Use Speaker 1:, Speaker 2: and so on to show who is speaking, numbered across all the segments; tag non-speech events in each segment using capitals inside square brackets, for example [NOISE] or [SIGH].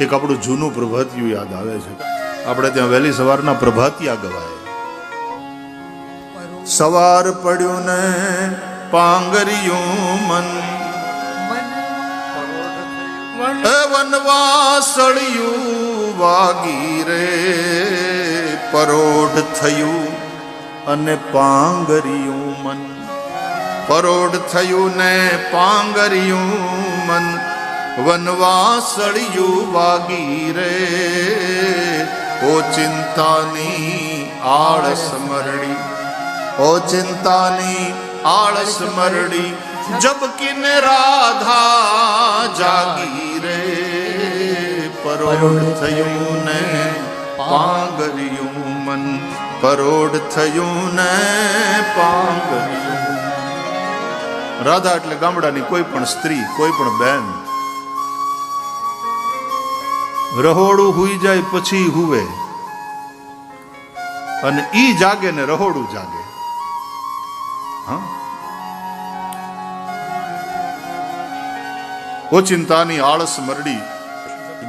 Speaker 1: એક આપણું જૂનું પ્રભાતિયું યાદ આવે છે. આપણે ત્યાં વહેલી સવારના પ્રભાતિયા ગવાય સવાર પડ્યું ને પાંગરિયું મન. વનવાસળિયું વાગી રે પરોઢ થયું અને પાંગરિયું મન. પરોઢ થયું ને પાંગરિયું મન. વનવાસળિયું વાગી રે. ઓ ચિંતાની આળસ મરડી, ઓ ચિંતાની આળસ મરડી જબકિન રાધા જાગી રે. પરોઢ થયું ને પાંગર્યું મન, પરોઢ થયું ને પાંગર્યું રાધા એટલે ગામડાની કોઈ પણ સ્ત્રી, કોઈ પણ બેન રહોડું હુઈ જાય પછી હુવે. અને ઈ જાગે ને રહોડું જાગે. ઓચિંતાની આળસ મરડી,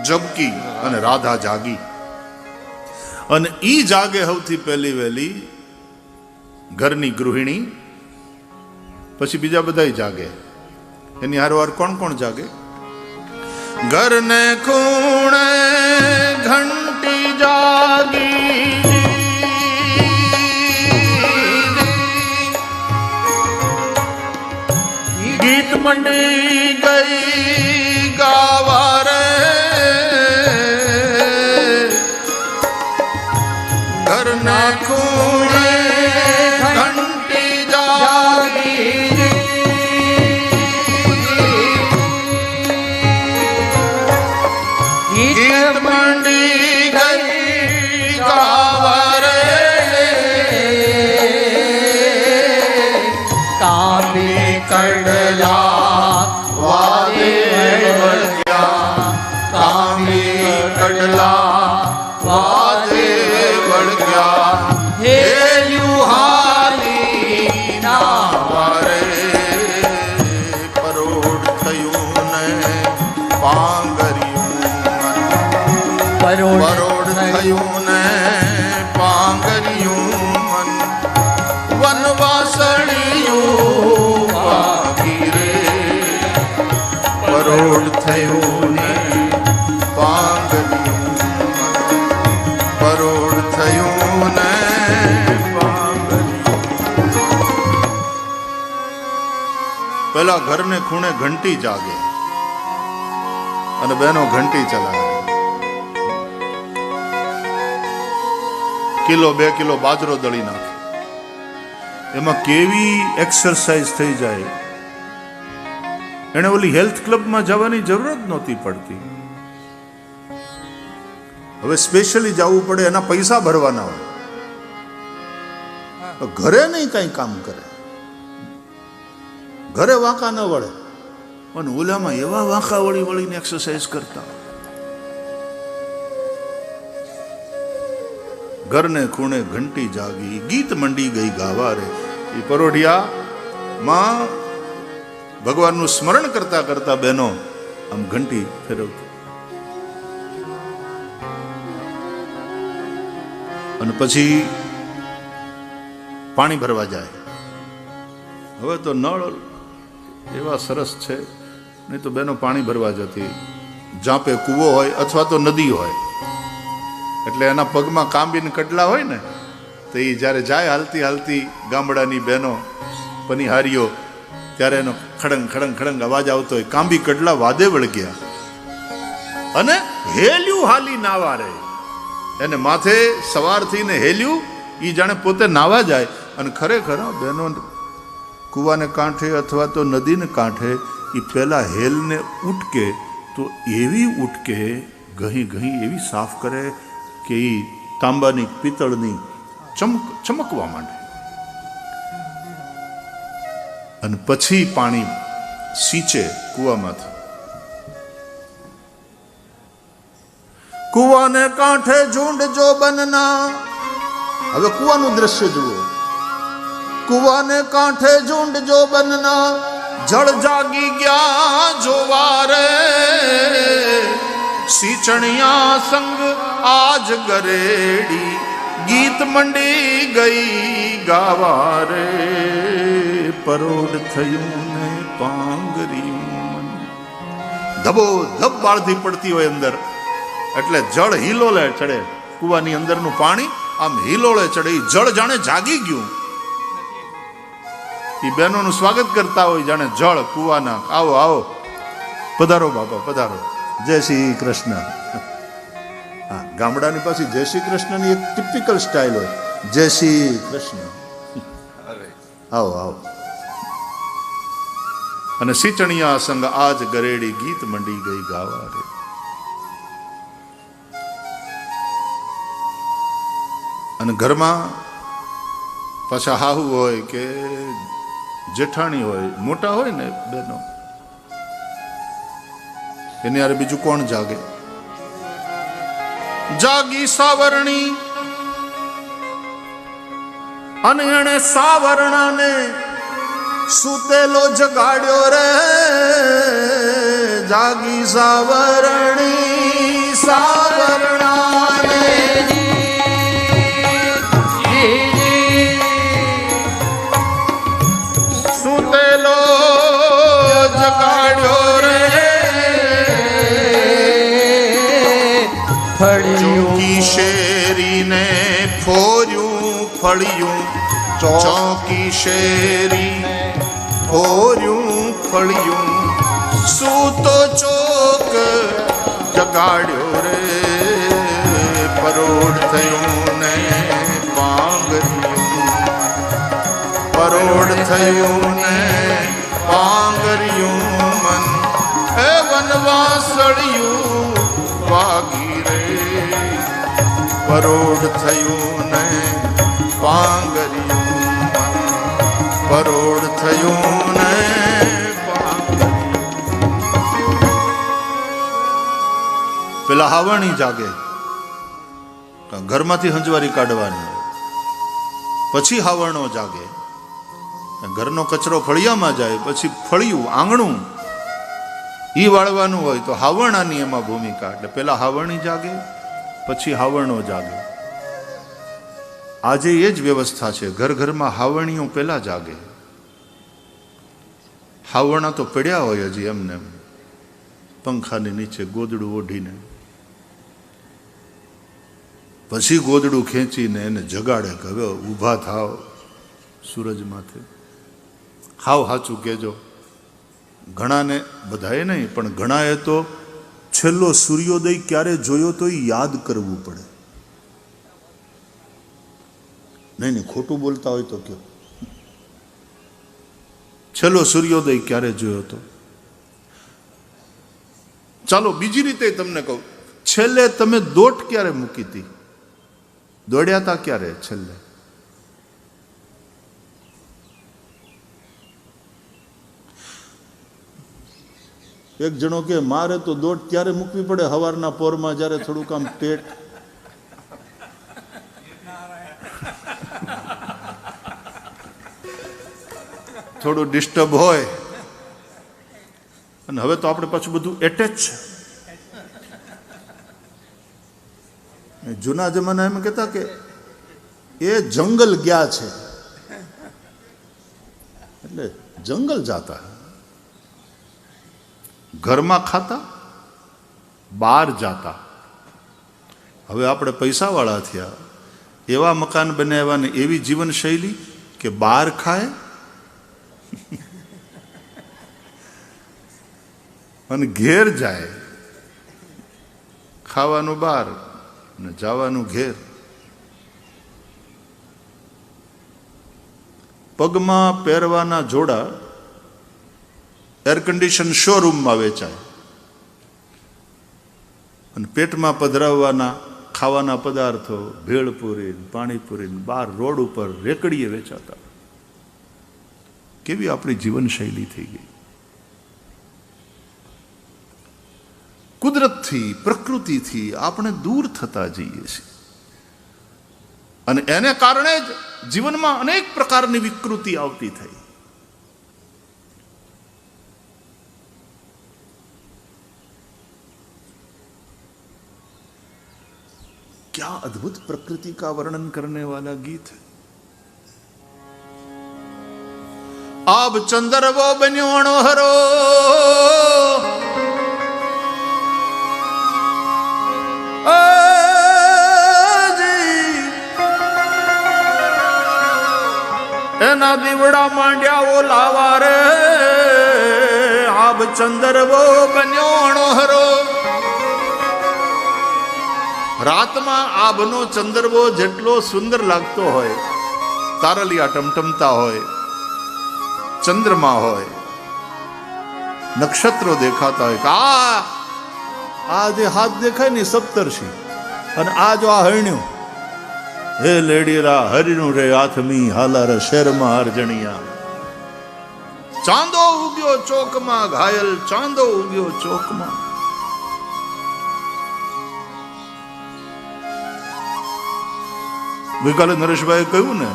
Speaker 1: જબકી અને રાધા જાગી. અને ઈ જાગે સૌથી પહેલી વહેલી ઘરની ગૃહિણી, પછી બીજા બધા જાગે. એની હારવાર કોણ કોણ જાગે? ઘરને ખૂણે ઘંટી જાગી. ગીત મંડી પેલા ઘરને ખૂણે ઘંટી જાગે અને બહેનો ઘંટી ચલાવે. કિલો, બે કિલો બાજરો દળી નાખે. એમાં કેવી એક્સરસાઇઝ થઈ જાય? એને ઓલી હેલ્થ ક્લબમાં જવાની જરૂર જ નહોતી પડતી. હવે સ્પેશિયલી જવું પડે, એના પૈસા ભરવાના હોય. ઘરે નહીં કઈ કામ કરે. ઘરે વાંકા ન વળે. પણ ઓલામાં એવા વાંકા વળી વળીને એક્સરસાઇઝ કરતા. ઘરને ખૂણે ઘંટી જાગી, ગીત મંડી ગઈ ગાવા રે એ પરોઢિયા, માં, ભગવાનનું સ્મરણ કરતા કરતા બહેનો, આમ ઘંટી ફેરવતી. અને પછી પાણી ભરવા જાય. હવે તો નળ એવા સરસ છે. નહીં તો બેનો પાણી ભરવા જતી. જાપે કૂવો હોય અથવા તો નદી હોય. એટલે એના પગમાં કાંબીને કડલા હોય ને, તો એ જ્યારે જાય હાલતી હાલતી ગામડાની બહેનો પનિહારીઓ, ત્યારે એનો ખડંગ ખડંગ ખડંગ અવાજ આવતો હોય, કાંબી કડલા વાદે વળગ્યા. અને હેલ્યું હાલી નાવા રહે એને માથે સવારથી ને હેલ્યું એ જાણે પોતે નાવા જાય. અને ખરેખર બહેનો કૂવાને કાંઠે અથવા તો નદીને કાંઠે એ પહેલાં હેલને ઉટકે તો એવી ઉટકે ઘહી ઘહી એવી સાફ કરે કે એ તાંબાની પિત્તળની ચમક, ચમકવા માંડે. અને પછી પાણી સીંચે કૂવામાંથી. કૂવાને કાંઠે ઝુંડ જો બનના. હવે કૂવાનું દ્રશ્ય જુઓ. કૂવાને કાંઠે ઝુંડ જો બનના, જળ જાગી ગયા જોવારે. સિંચણિયા સંગ આજ ગરેડી ગીત મંડી ગઈ ગાવા રે પરોડ થયું ને પાંગર્યું ધબો ધબ બાળથી પડતી હોય અંદર. એટલે જળ હિલોલે ચડે. કુવાની અંદરનું પાણી આમ હિલોળે ચડે. જળ જાણે જાગી ગયું. એ બહેનોનું સ્વાગત કરતા હોય જાણે જળ કુવાના આવો આવો. પધારો બાપા પધારો. જય શ્રી કૃષ્ણ. હા ગામડાની પાછી જય શ્રી કૃષ્ણની એક ટિપિકલ સ્ટાઇલ હોય. જય શ્રી કૃષ્ણ. આવો આવો. અને સિંચણિયા સંગ આજ ગરેડી ગીત મંડી ગઈ ગાવા રે. અને ઘરમાં પાછા હાહુ હોય કે જેઠાણી હોય, મોટા હોય ને બેનો, એની યારે બીજું કોણ જાગે? જાગી સાવરણી, અને એણે સાવરણાને સુતેલો જગાડ્યો રે. જાગી સાવરણી સાવરણાને ફળિયું ચોકી શેરી ઓર્યું ફળિયું. સૂતો ચોક જગાડ્યો રે? પરોડ થયું ને પાંગર્યું. પરોડ થયું ને પાંગર્યું મન. હે વનવાસળિયું વાગી રે. પરોડ થયું ને પાંગર્યું પરોડ થયું ને પેલા હાવણી જાગે. ઘરમાંથી હંજવારી કાઢવાની. પછી હાવણો જાગે. ઘરનો કચરો ફળિયામાં જાય, પછી ફળિયું, આંગણું. ઈ વાળવાનું હોય તો હાવણાની એમાં ભૂમિકા. એટલે પેલા હાવણી જાગે, પછી હાવણો જાગે. આજે એ જ વ્યવસ્થા છે. ઘર ઘરમાં હાવણીઓ પેલા જાગે. હાવણા તો પડ્યા હોય હજી એમને એમ. પંખાની નીચે ગોદડું ઓઢીને. પછી ગોદડું ખેંચીને એને જગાડે કે હવે ઊભા થાવ સૂરજ માથે હાવ સાચું કહેજો. ઘણાને બધાએ નહીં, પણ ઘણાએ તો છેલ્લો સૂર્યોદય ક્યારે જોયો તો એ યાદ કરવું પડે. નહીં નહીં, ખોટું બોલતા હોય તો કયો. છેલ્લો સૂર્યોદય ક્યારે જોયો હતો? ચાલો, બીજી રીતે તમને કહું. છેલ્લે તમે દોટ ક્યારે મૂકી હતી? દોડ્યા હતા ક્યારે છેલ્લે? એક જણો કે મારે તો દોટ ત્યારે મૂકવી પડે? હવારના પોરમાં જ્યારે થોડુંક આમ પેટ થોડું ડિસ્ટર્બ હોય. અને હવે તો આપણે પાછું બધું એટેચ જૂના જમાના એમ કહેતા કે એ જંગલ ગયા છે. એટલે જંગલ જાતા. ઘરમાં ખાતા, બહાર જાતા. હવે આપણે પૈસાવાળા થયા. એવા મકાન બનાવ્યા ને એવી જીવનશૈલી કે બહાર ખાય [LAUGHS] અને ઘેર જાય, ખાવાનું બહાર ને જવાનું ઘેર. પગમાં પહેરવાના જોડા એર કન્ડિશન શોરૂમમાં વેચાય. અને પેટમાં પધરાવવાના ખાવાના પદાર્થો ભેળપુરી પાણીપુરી બહાર રોડ ઉપર રેકડીએ વેચાતા. કેવી આપણી જીવનશૈલી થઈ ગઈ કુદરતથી પ્રકૃતિથી આપણે દૂર થતા જઈએ છીએ અને એને કારણે જ જીવનમાં અનેક પ્રકારની વિકૃતિ આવતી થઈ क्या अद्भुत प्रकृति का वर्णन करने वाला गीत है આબ ચંદરવો બન્યો અણહરો. એના દીવડા માંડ્યા લાવા રે. આબ ચંદરવો બન્યો અણહરો. રાતમાં આભનો ચંદરવો જેટલો સુંદર લાગતો હોય, તારલિયા ટમટમતા હોય ચંદ્રમા હોય. નક્ષત્રો દેખાતા હોય કે આ આ જે હાથ દેખાય ને સપ્તર્ષિ. અને આ જો આ હરણ્યું. હે લેડીરા હરિનું રે આથમી હાલાર શેરમાં હરજણિયા. ચાંદો ઉગ્યો ચોકમાં ઘાયલ, ચાંદો ઉગ્યો ચોકમાં. ગઈકાલે નરેશભાઈ કહ્યું ને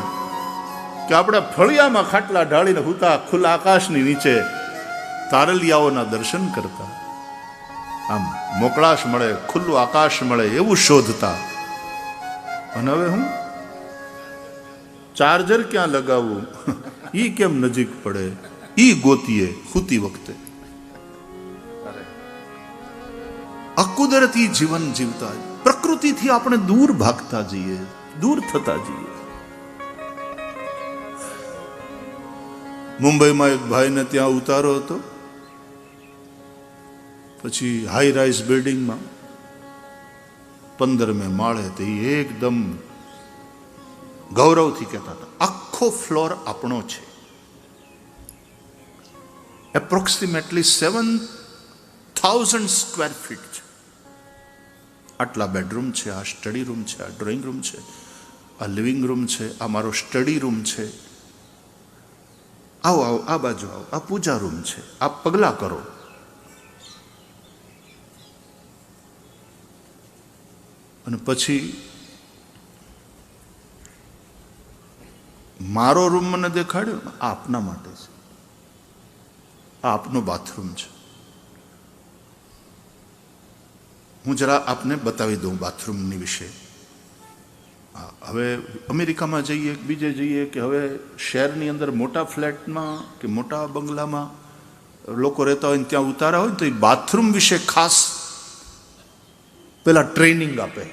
Speaker 1: કે આપણે ફળિયામાં ખાટલા ઢાળીને હુતા ખુલ્લા આકાશની નીચે તારલિયાઓના દર્શન કરતા. આમ મોકળાશ મળે, ખુલ્લું આકાશ મળે એવું શોધતા. અને હવે હું ચાર્જર ક્યાં લગાવવું ઈ કેમ નજીક પડે? ઈ ગોતીએ ખૂતી વખતે. અકુદરતી જીવન જીવતા, પ્રકૃતિથી આપણે દૂર ભાગતા જઈએ, દૂર થતા જઈએ. મુંબઈમાં એક ભાઈને ત્યાં ઉતારો હતો. પછી હાઈ રાઇઝ બિલ્ડિંગમાં પંદરમે માળે તે એકદમ ગૌરવથી કહેતા હતા, આખો ફ્લોર આપણો છે. Approximately seven thousand square feet છે. આટલા બેડરૂમ છે, આ સ્ટડી રૂમ છે, આ ડ્રોઈંગ રૂમ છે, આ લિવિંગ રૂમ છે, આ મારો સ્ટડી રૂમ છે. આવો આવો, આ બાજુ આવો. આ પૂજા રૂમ છે. આ પગલાં કરો. અને પછી મારો રૂમ મને દેખાડ્યો? આપના માટે છે. આપનો બાથરૂમ છે. હું જરા આપને બતાવી દઉં બાથરૂમની વિશે. હવે અમેરિકામાં જઈએ, બીજે જઈએ કે હવે શહેરની અંદર મોટા ફ્લેટમાં કે મોટા બંગલામાં લોકો રહેતા હોય ને ત્યાં ઉતારા હોય તો એ બાથરૂમ વિશે ખાસ પેલા ટ્રેનિંગ આપે.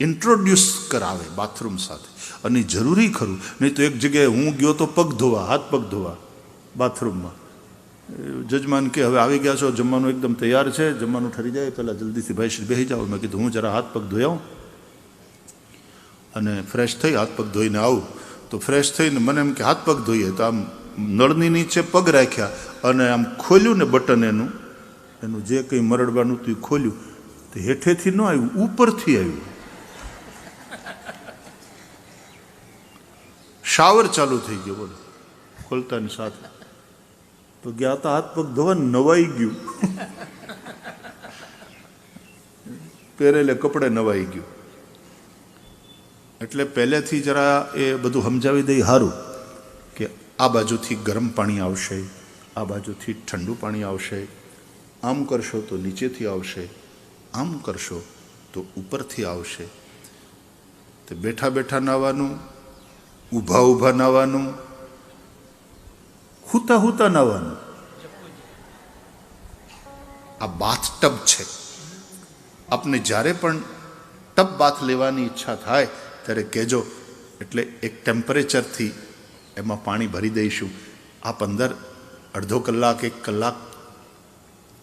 Speaker 1: ઇન્ટ્રોડ્યુસ કરાવે બાથરૂમ સાથે. અને જરૂરી ખરું, નહીં તો એક જગ્યાએ હું ગયો તો પગ ધોવા, હાથ પગ ધોવા બાથરૂમમાં. જજમાન કે હવે આવી ગયા છો, જમવાનું એકદમ તૈયાર છે, જમવાનું ઠરી જાય પહેલાં જલ્દીથી ભાઈ શ્રી બેસી જાઓ. મેં કીધું, હું જરા હાથ પગ આવું અને ફ્રેશ થઈ હાથ પગ ધોઈને આવું. તો ફ્રેશ થઈને મને એમ કે હાથ પગ ધોઈએ. તો આમ નળની નીચે પગ રાખ્યા અને આમ ખોલ્યું ને બટન એનું. એનું જે કંઈ મરડવાનું હતું ખોલ્યું. તો હેઠેથી ન આવ્યું, ઉપરથી આવ્યું. શાવર ચાલુ થઈ ગયો, બોલો. ખોલતાની સાથે. તો ગયા હતા હાથ પગ ધોવા નવાઈ ગયું. [LAUGHS] પહેરેલે કપડે નવાઈ ગયું. એટલે પહેલેથી જરા એ બધું સમજાવી દઈ સારું કે આ બાજુથી ગરમ પાણી આવશે, આ બાજુથી ઠંડુ પાણી આવશે, આમ કરશો તો નીચેથી આવશે, આમ કરશો તો ઉપરથી આવશે. તે બેઠા બેઠા નાવાનું, ઊભા ઊભા નાવાનું, હુતા હુતા નાવાનું. આ બાથ ટબ છે. આપને જ્યારે પણ ટબ બાથ લેવાની ઈચ્છા થાય ત્યારે કહેજો, એટલે એક ટેમ્પરેચરથી એમાં પાણી ભરી દઈશું. આ પંદર, અડધો કલાક, એક કલાક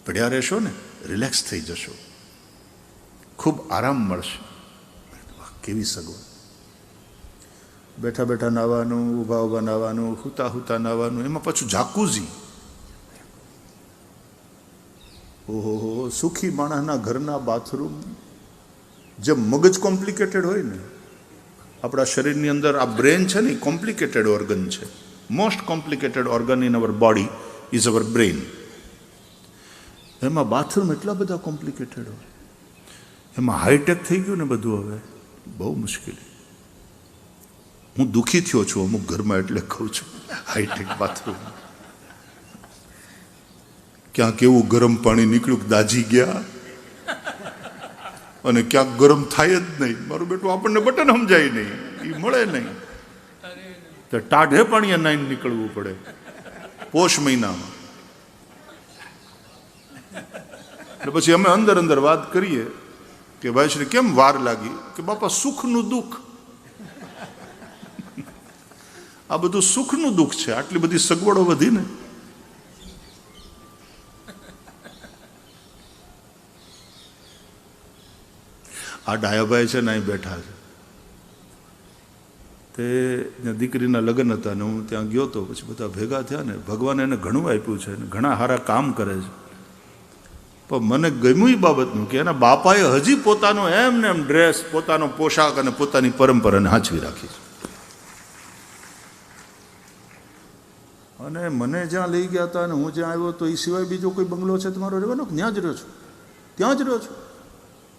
Speaker 1: પડ્યા રહેશો ને રિલેક્સ થઈ જશો. ખૂબ આરામ મળશે. કેવી સગવડ. બેઠા બેઠા નાવાનું ઊભા ઊભા નાવાનું હુતા હુતા નાવાનું, એમાં પાછું જાકુઝી. ઓહો સુખી માણસના ઘરના બાથરૂમ જે મગજ કોમ્પ્લિકેટેડ હોય ને આપણા શરીરની અંદર આ બ્રેન છે ને કોમ્પ્લિકેટેડ ઓર્ગન છે. Most complicated organ in our body is our brain એમાં બાથરૂમ એટલા બધા કોમ્પ્લિકેટેડ હોય. એમાં હાઈટેક થઈ ગયું ને બધું હવે. બહુ મુશ્કેલી. હું દુઃખી થયો છું અમુક ઘરમાં એટલે કહું છું. હાઈટેક બાથરૂમ ક્યાં કેવું ગરમ પાણી નીકળ્યું દાજી ગયા. અને ક્યાંક ગરમ થાય જ નહીં. મારું બેટું આપણને બટન સમજાય નહીં. એ મળે નહીં. તો ટાઢે પાણીએ નાઈને નીકળવું પડે. પોષ મહિનામાં. એટલે પછી અમે અંદર અંદર વાત કરીએ કે ભાઈ શ્રી, કેમ વાર લાગી? કે બાપા, સુખનું દુઃખ. આ બધું સુખનું દુઃખ છે. આટલી બધી સગવડો વધી ને. આ ડાયાભાઈ છે ને અહીં બેઠા છે. તે દીકરીના લગ્ન હતા ને હું ત્યાં ગયો તો પછી બધા ભેગા થયા ને ભગવાને એને ઘણું આપ્યું છે ને ઘણા સારા કામ કરે છે. પણ મને ગમ્યું એ બાબતનું કે એના બાપાએ હજી પોતાનો એમ ને એમ ડ્રેસ, પોતાનો પોશાક અને પોતાની પરંપરાને હાંચવી રાખી છે. અને મને જ્યાં લઈ ગયા હતા અને હું જ્યાં આવ્યો તો એ સિવાય બીજો કોઈ બંગલો છે તમારો? રહેવાનો ત્યાં જ રહ્યો છું? ત્યાં જ રહ્યો છું?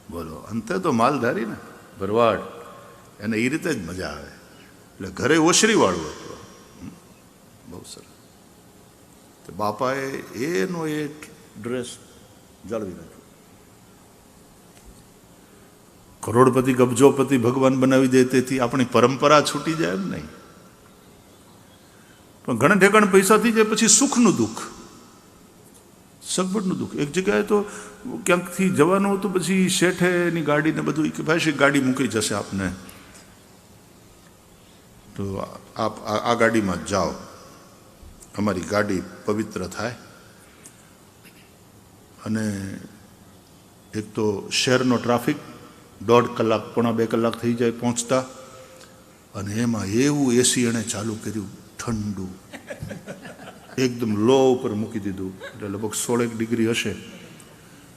Speaker 1: બોલો, અંતે તો માલધારી ને ભરવાડ. એને એ રીતે જ મજા આવે. એટલે ઘરે ઓસરીવાળું હતું. બહુ સરસ. તો બાપાએ એનો એ ડ્રેસ જાળવી રાખ્યો. કરોડપતિ, કબજોપતિ ભગવાન બનાવી દે તેથી આપણી પરંપરા છૂટી જાય એમ નહીં. પણ ઘણા ઠેકાણ પૈસા થઈ જાય પછી સુખનું દુઃખ. સગવડનું દુઃખ. એક જગ્યાએ તો ક્યાંકથી જવાનું હતું, પછી શેઠે એની ગાડીને બધું કે, ભાઈ ગાડી મૂકી જશે આપને. તો આપ આ ગાડીમાં જાઓ. અમારી ગાડી પવિત્ર થાય. અને એક તો શહેરનો ટ્રાફિક, દોઢ કલાક, પોણા બે કલાક થઈ જાય પહોંચતા. અને એમાં એવું એસી એણે ચાલુ કર્યું, ઠંડુ. એકદમ લો ઉપર મૂકી દીધું એટલે લગભગ સોળેક ડિગ્રી હશે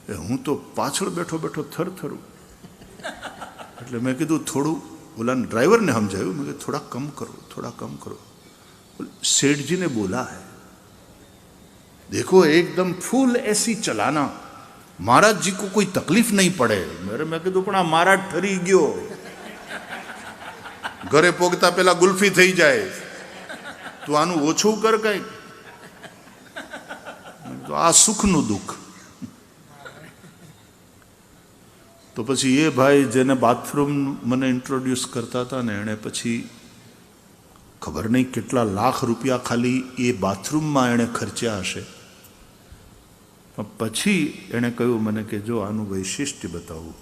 Speaker 1: એ હું તો પાછળ બેઠો બેઠો થરથરું એટલે મેં કીધું થોડું ઓલા ડ્રાઈવરને સમજાયું મેં કીધું થોડા કમ કરો થોડા કમ કરો सेठ जी ने बोला है देखो एकदम फुल एसी चलाना महाराज जी को कोई तकलीफ नहीं पड़े मेरे મેં કીધું પણ આ મહારાજ ઠરી ગયો ઘરે પોગતા પેલા ગુલ્ફી થઈ જાય તું આનું ઓછું કર કઈ તો આ સુખનું દુઃખ. તો પછી એ ભાઈ જેને બાથરૂમ મને ઇન્ટ્રોડ્યુસ કરતા હતા ને, એણે પછી ખબર નહીં કેટલા લાખ રૂપિયા ખાલી એ બાથરૂમમાં એણે ખર્ચ્યા હશે. પણ પછી એણે કહ્યું મને કે જો આનું વૈશિષ્ટ્ય બતાવું,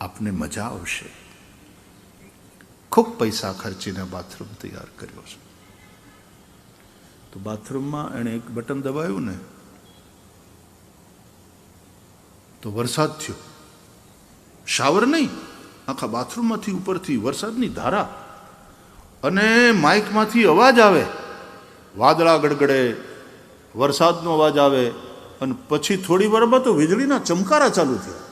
Speaker 1: આપને મજા આવશે. ખૂબ પૈસા ખર્ચીને બાથરૂમ તૈયાર કર્યો છે. તો બાથરૂમમાં એણે એક બટન દબાયું ને, તો વરસાદ થયો. શાવર નહીં, આખા બાથરૂમમાંથી ઉપરથી વરસાદની ધારા અને માઇકમાંથી અવાજ આવે. વાદળા ગડગડે, વરસાદનો અવાજ આવે અને પછી થોડી વારમાં તો વીજળીના ચમકારા ચાલુ થયા.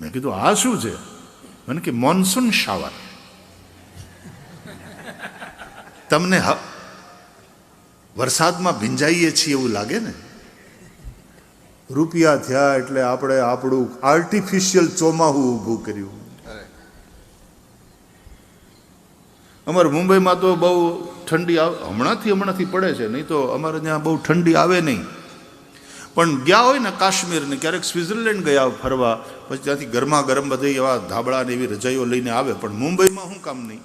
Speaker 1: મેં કીધું, આ શું છે? મને કે મોન્સૂન શાવર તમને વરસાદમાં ભીંજાઈએ છીએ એવું લાગે ને? રૂપિયા થયા એટલે આપણે આપણું આર્ટિફિશિયલ ચોમાહું ઊભું કર્યું. અમારે મુંબઈમાં તો બહુ ઠંડી આવે, હમણાંથી હમણાંથી પડે છે, નહીં તો અમારે ત્યાં બહુ ઠંડી આવે નહીં. પણ ગયા હોય ને કાશ્મીર ને ક્યારેક સ્વિટ્ઝરલેન્ડ ગયા ફરવા, પછી ત્યાંથી ગરમા ગરમ બધી એવા ધાબળા ને એવી રજાઈઓ લઈને આવે, પણ મુંબઈમાં શું કામ નહીં.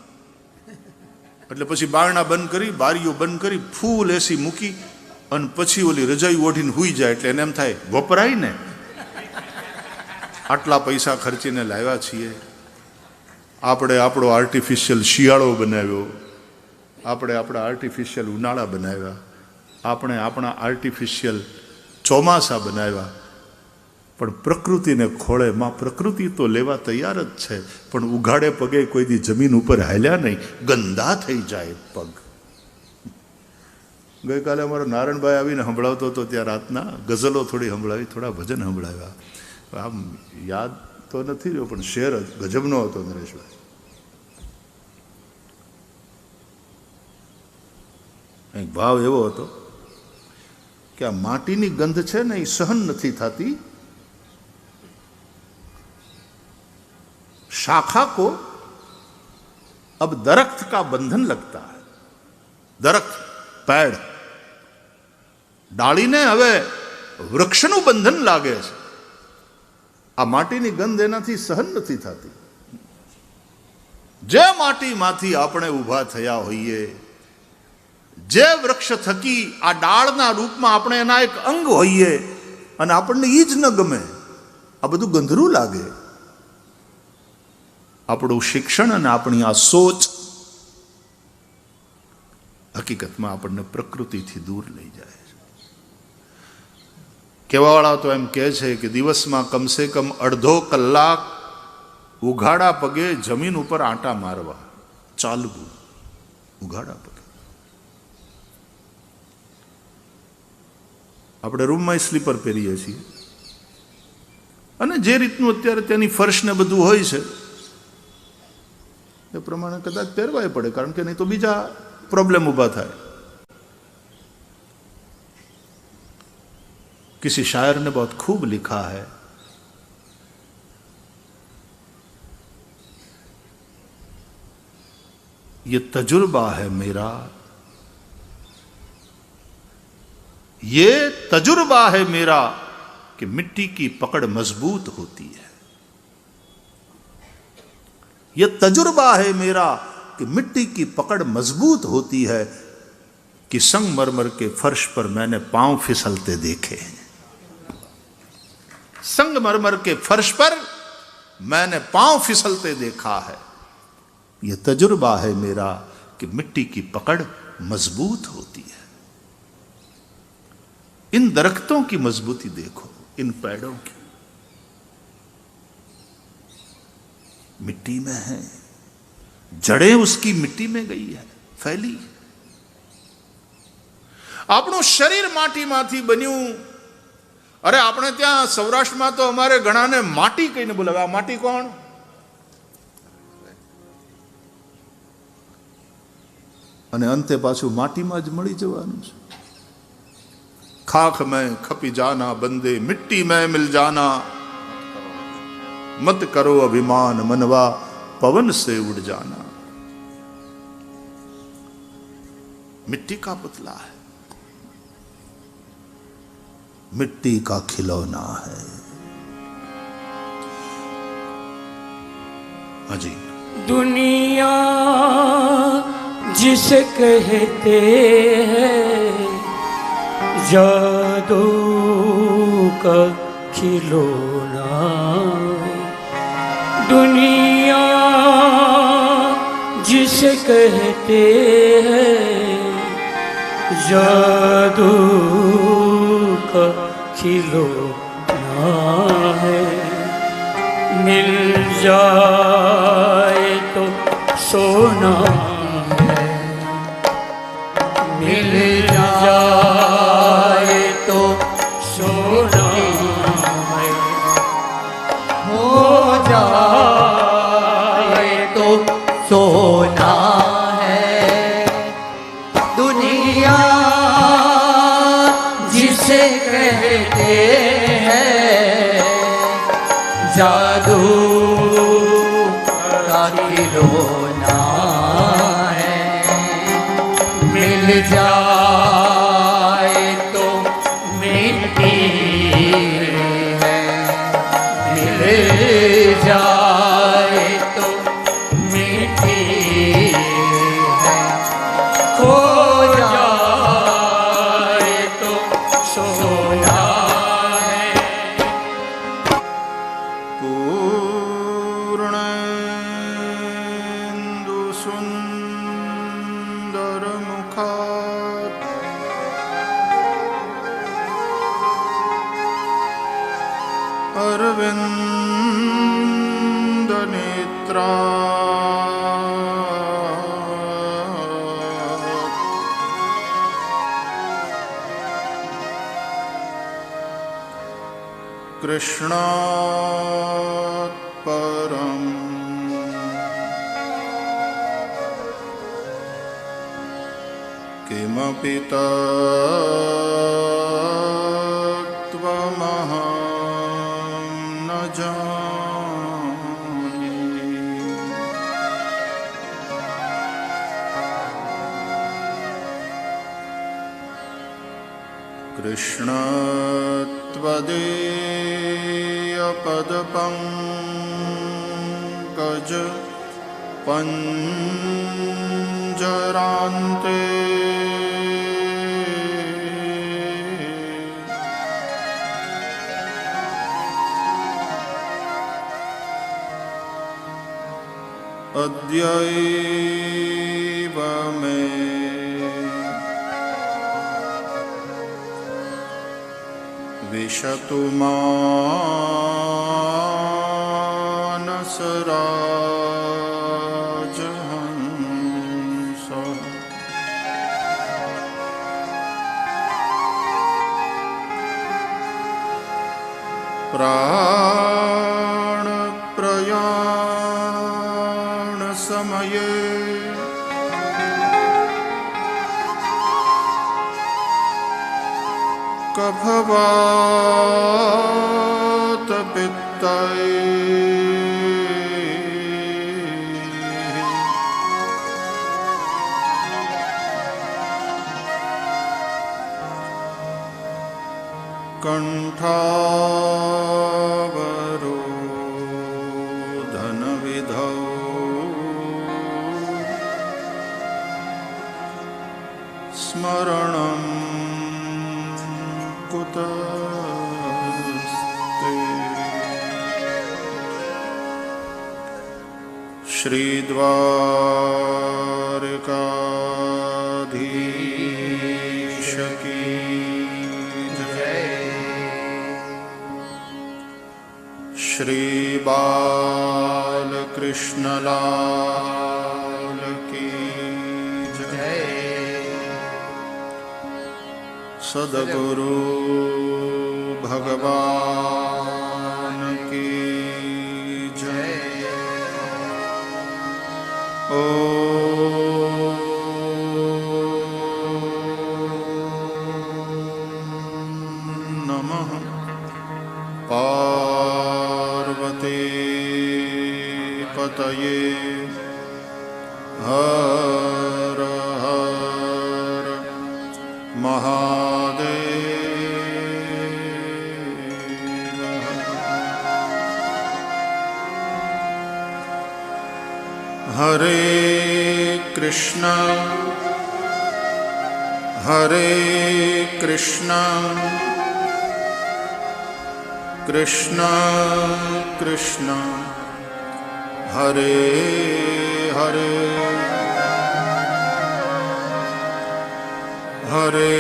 Speaker 1: એટલે પછી બારણા બંધ કરી, બારીઓ બંધ કરી, ફૂલ એસી મૂકી, અને પછી ઓલી રજાઈ ઓઢીને હુઈ જાય, એટલે એને એમ થાય, વપરાય ને? આટલા પૈસા ખર્ચીને લાવ્યા છીએ. આપણે આપણો આર્ટિફિશિયલ શિયાળો બનાવ્યો. આપણે આપણા આર્ટિફિશિયલ ઉનાળા બનાવ્યા. આપણે આપણા આર્ટિફિશિયલ ચોમાસા બનાવ્યા. પણ પ્રકૃતિને ખોળે. માં પ્રકૃતિ તો લેવા તૈયાર જ છે. પણ ઉઘાડે પગે કોઈ દી જમીન ઉપર હાલ્યા નહીં. ગંદા થઈ જાય પગ. ગઈકાલે અમારો નારાયણભાઈ આવીને સંભળાવતો હતો ત્યાં રાતના. ગઝલો થોડી સંભળાવી, થોડા ભજન સંભળાવ્યા. આમ યાદ તો નથી રહ્યો, પણ શેર જ, ગજબનો હતો નરેશભાઈ. એક ભાવ એવો હતો. કે આ માટીની ગંધ છે ને એ સહન નથી થતી शाखा को अब दरख्त का बंधन लगता है दरख्त પેડ ડાળીને હવે વૃક્ષનું બંધન લાગે છે આ માટીની ગંધ એનાથી સહન નથી થતી જે માટીમાંથી આપણે ઊભા થયા હોઈએ જે વૃક્ષ થકી આ ડાળના રૂપમાં આપણે એના એક અંગ હોઈએ અને આપણને એ જ ન ગમે, આ બધું ગંધરું લાગે. આપણું શિક્ષણ અને આપણી આ સોચ હકીકતમાં આપણને પ્રકૃતિથી દૂર લઈ જાય કહેવાવાળા તો એમ કહે છે કે દિવસમાં કમસે કમ અડધો કલાક ઉઘાડા પગે જમીન ઉપર આંટા મારવા, ચાલવું, ઉઘાડા પગે. આપણે રૂમમાં સ્લીપર પહેરીએ છીએ અને જે રીતનું અત્યારે ત્યાંની ફર્શ ને બધું હોય છે એ પ્રમાણે કદાચ પહેરવાય પડે કારણ કે નહીં તો બીજા प्रॉब्लम उभा થાય किसी शायर ने बहुत खूब लिखा है ये तजुर्बा है मेरा ये तजुर्बा है मेरा कि मिट्टी की पकड़ मज़बूत होती है। यह तजुर्बा है मेरा कि मिट्टी की पकड़ मज़बूत होती है कि संगमरमर के फर्श पर मैंने पाँव फिसलते देखे हैं। संगमरमर के फर्श पर मैंने पाँव फिसलते देखा है। यह तजुर्बा है मेरा कि मिट्टी की पकड़ मज़बूत होती है। इन दरख्तों की मजबूती देखो इन पेड़ों की मिट्टी में है જડે ઉસકી મિટ્ટી में ગઈ है ફેલી આપણું શરીર માટીમાંથી બન્યું અરે આપણે ત્યાં સૌરાષ્ટ્રમાં તો અમારે ઘણાને માટી કહીને બોલાવે આ માટી કોણ અને અંતે પાછું માટીમાં જ મળી જવાનું છે खाख में खपी जाना, बंदे मिट्टी में मिल जाना। मत करो अभिमान मनवा, पवन से उड़ जाना। मिट्टी का पुतला है। मिट्टी का खिलौना है।
Speaker 2: हाँ अजी दुनिया जिसे कहते हैं जादू का खिलौना
Speaker 3: दुनिया जिसे कहते हैं जादू का खिलौना है मिल जाए तो सोना
Speaker 1: कृष्णत्वदीयपदपङ्कज पञ्जरान्ते। अद्यैव विशतु मानसराजहंस प्राणप्रयाणसमये प्रभवात पित कंठा श्रीद्वारकाधीश की श्रीबालकृष्णलाल की जय। सदगुरु महादेव। हरे कृष्ण हरे कृष्ण। कृष्ण कृष्ण। हरे हरे। हरे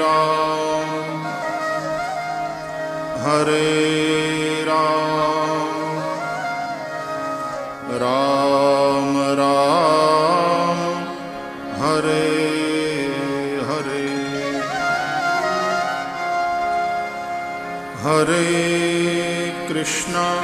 Speaker 1: राम हरे राम। राम राम हरे हरे। हरे कृष्णा।